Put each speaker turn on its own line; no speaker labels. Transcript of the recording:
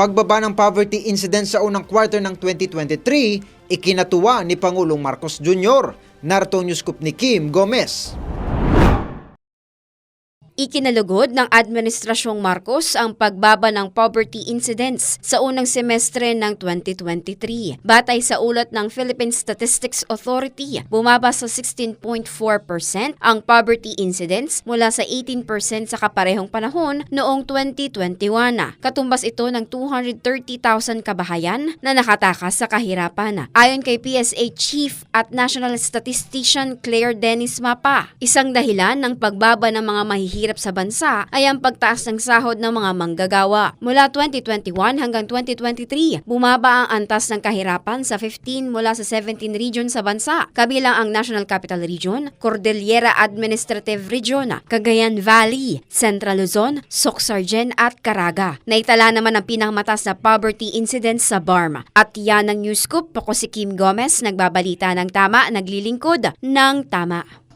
pagbaba ng poverty incidence sa unang quarter ng 2023, ikinatuwa ni Pangulong Marcos Jr. Narito ang news scoop ni Kim Gomez.
Ikinalugod ng Administrasyong Marcos ang pagbaba ng poverty incidence sa unang semestre ng 2023. Batay sa ulat ng Philippine Statistics Authority, bumaba sa 16.4% ang poverty incidence mula sa 18% sa kaparehong panahon noong 2021. Katumbas ito ng 230,000 kabahayan na nakatakas sa kahirapan. Ayon kay PSA Chief at National Statistician Claire Dennis Mapa, isang dahilan ng pagbaba ng mga mahihirap sa bansa ay ang pagtaas ng sahod ng mga manggagawa. Mula 2021 hanggang 2023, bumaba ang antas ng kahirapan sa 15 mula sa 17 region sa bansa, kabilang ang National Capital Region, Cordillera Administrative Region, Cagayan Valley, Central Luzon, Soxargen at Caraga. Naitala naman ang pinakamatas na poverty incidence sa BARM. At yan ang news scoop. Ako si Kim Gomez, nagbabalita ng tama, naglilingkod ng tama.